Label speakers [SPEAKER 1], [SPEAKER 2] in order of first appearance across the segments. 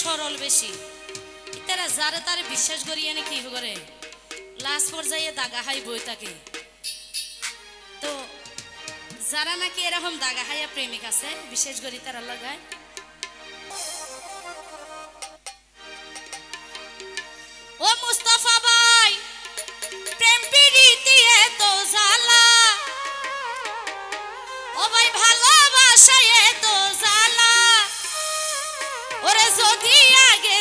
[SPEAKER 1] সরল বেশি। তারা যারে তারে বিশ্বাস করিয়ে নি কি করে? লাস্ট পর্যায়ে দাগা হাই বই থাকে তো যারা নাকি এরকম দাগা হাইয়া প্রেমিক আছে, বিশেষ করে তারা লাগায় আগে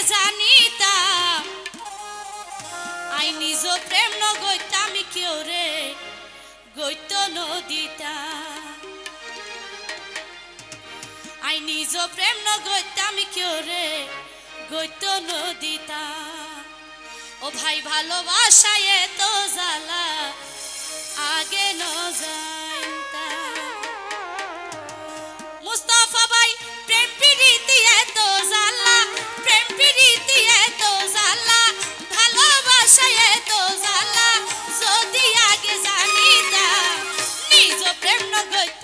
[SPEAKER 1] আই নিজ নগৈতাম কেউ রে আই নিজ নগৈতাম কেউ রে ও ভাই ভালোবাসায় তো জ্বালা, আগে ন জানতা প্রেম